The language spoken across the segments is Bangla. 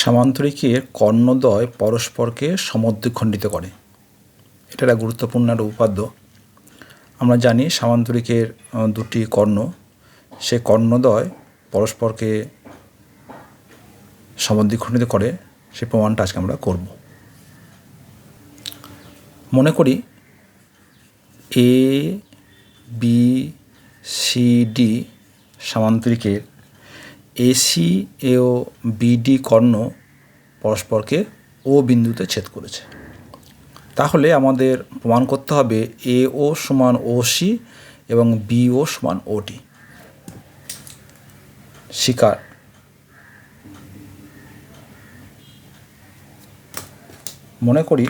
সামান্তরিকের কর্ণদ্বয় পরস্পরকে সমদ্বিখণ্ডিত করে। এটা একটা গুরুত্বপূর্ণ একটা উপাদ্য। আমরা জানি সামান্তরিকের দুটি কর্ণ। সে কর্ণদ্বয় পরস্পরকে সমদ্বিখণ্ডিত করে, সে প্রমাণটা আজকে আমরা করব। মনে করি এ বি সি ডি সামান্তরিকের এসি ও বিডি কর্ণ পরস্পরকে ও বিন্দুতে ছেদ করেছে। তাহলে আমাদের প্রমাণ করতে হবে এ ও সমান ও সি এবং বি ও সমান ওটি শিকার। মনে করি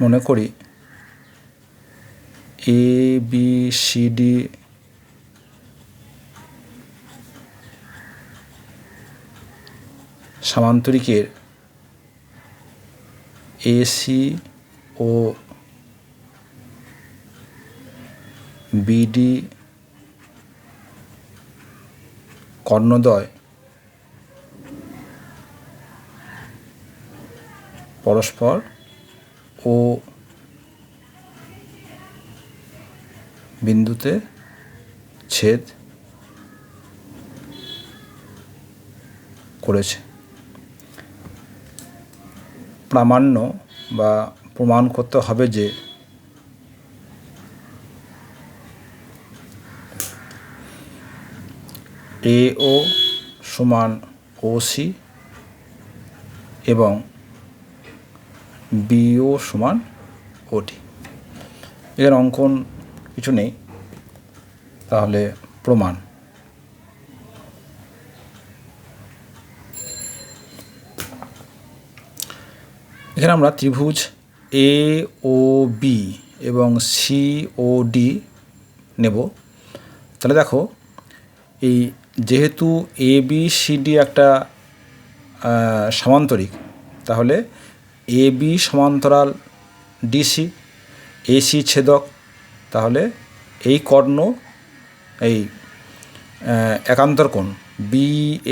মনে করি এ বি সি ডি সামান্তরিকের এসি ও বিডি কর্ণদ্বয় পরস্পর ও বিন্দুতে ছেদ করেছে। প্রামাণ্য বা প্রমাণ করতে হবে যে এ ও সমান ও সি এবং বিও সমান ওটি। এর অঙ্কন কিছু নেই, তাহলে প্রমাণ। এখানে আমরা ত্রিভুজ এ ও বি এবং সি ও ডি নেব। তাহলে দেখো, এই যেহেতু এ বি সি ডি একটা সমান্তরিক, তাহলে এ বি সমান্তরাল ডিসি এসি ছেদক, তাহলে এই কর্ণ, এই একান্তর কোণ বি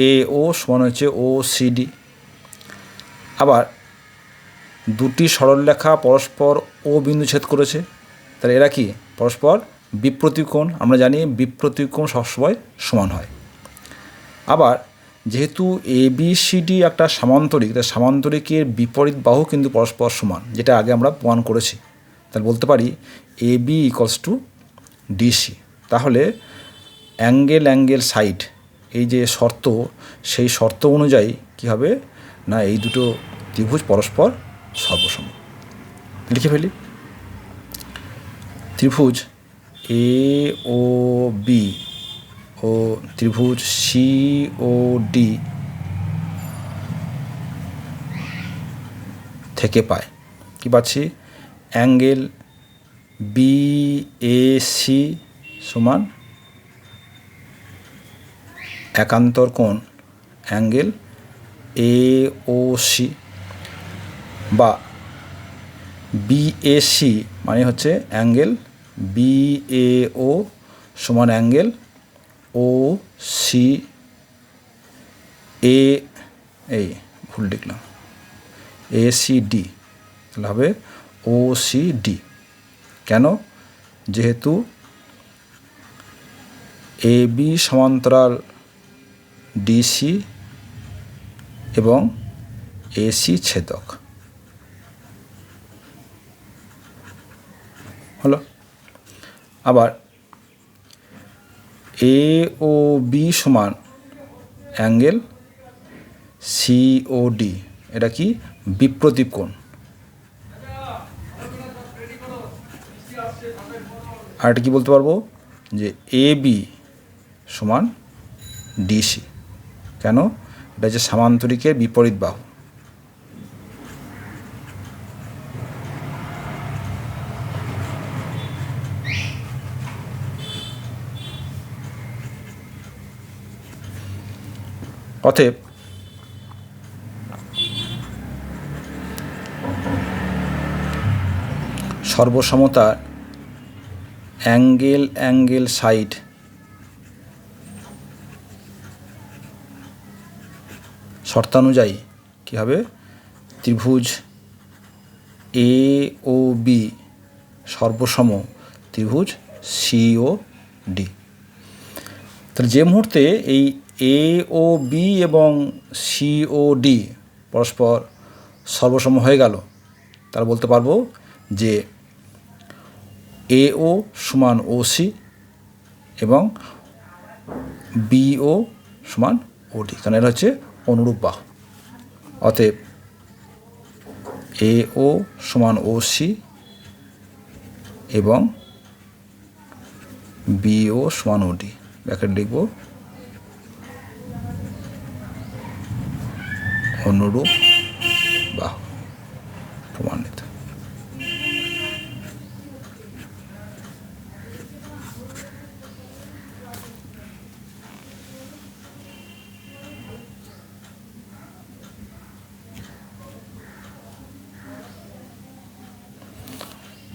এ ও সমান হচ্ছে ও সি ডি আবার দুটি সরলরেখা পরস্পর ও বিন্দু ছেদ করেছে, তাহলে এরা কি? পরস্পর বিপ্রতিকোণ আমরা জানি বিপ্রতিকোণ সবসময় সমান হয়। আবার যেহেতু এ বি সি ডি একটা সামান্তরিক, তাই সামান্তরিকের বিপরীত বাহু কিন্তু পরস্পর সমান, যেটা আগে আমরা প্রমাণ করেছি। তাহলে বলতে পারি A B equals to DC তাহলে অ্যাঙ্গেল অ্যাঙ্গেল সাইড এই যে শর্ত, সেই শর্ত অনুযায়ী কী হবে? না, এই দুটো ত্রিভুজ পরস্পর সর্বসম। লিখে ফেলি। ত্রিভুজ এ ও বি ও ত্রিভুজ সি ও ডি থেকে পায়। কি পাচ্ছি? অ্যাঙ্গেল বি এ সি সমান একান্তর কোণ অ্যাঙ্গেল এ ও সি বা বিএসি মানে হচ্ছে অ্যাঙ্গেল বিএও সমান অ্যাঙ্গেল ও সি এ এই ভুল লিখলাম এ সি ডি তাহলে হবে ও সি ডি কেন? যেহেতু এ বি সমান্তরাল ডিসি এবং এসি ছেদক। হলো? আবার এ ও বি সমান অ্যাঙ্গেল সি ও ডি এটা কি? বিপ্রতীপ কোণ। আর এটা কি বলতে পারব? যে এ বি সমান ডিসি কেন? এটা হচ্ছে সামান্তরিকের বিপরীত বাহু। অতএব সর্বসমতা অ্যাঙ্গেল অ্যাঙ্গেল সাইড শর্তানুযায়ী কী হবে? ত্রিভুজ এ ও বি সর্বসম ত্রিভুজ সি ও ডি তাহলে যে মুহূর্তে এই এ ও বি এবং সি ও ডি পরস্পর সর্বসম হয়ে গেল। তাহলে বলতে পারব যে এ ও সমান ও সি এবং বিও সমান ওডি কারণ এটা হচ্ছে অনুরূপ বাহু। অতএব এ ও সমান ও সি এবং বিও সমান ওডি ব্যাকেট লিখব। অনুরূপ বাহু প্রমাণিত।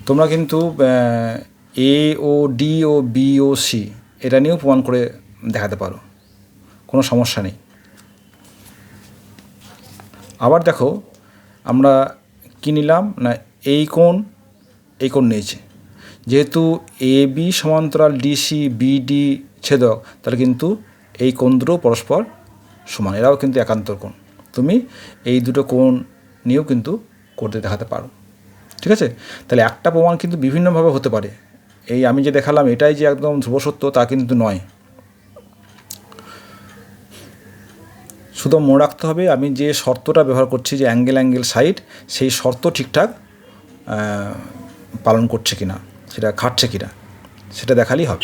তোমরা কিন্তু এ ও ডি ও বি ও সি এটা নিয়েও প্রমাণ করে দেখাতে পারো। কোনো সমস্যা নেই। আবার দেখো, আমরা কী নিলাম? না, এই কোণ এই কোণ নিয়েছে। যেহেতু এ, বি সমান্তরাল ডিসি বিডি ছেদক, তাহলে কিন্তু এই কোণ দুটো পরস্পর সমান। এরাও কিন্তু একান্তর কোণ। তুমি এই দুটো কোণ নিয়েও কিন্তু করতে দেখাতে পারো। ঠিক আছে? তাহলে একটা প্রমাণ কিন্তু বিভিন্নভাবে হতে পারে। এই আমি যে দেখালাম, এটাই যে একদম ধ্রুব সত্য তা কিন্তু নয়। শুধু মনে রাখতে হবে, আমি যে শর্তটা ব্যবহার করছি যে অ্যাঙ্গেল অ্যাঙ্গেল সাইড সেই শর্ত ঠিকঠাক পালন করছে কিনা, সেটা খাটছে কিনা, সেটা দেখালেই হবে।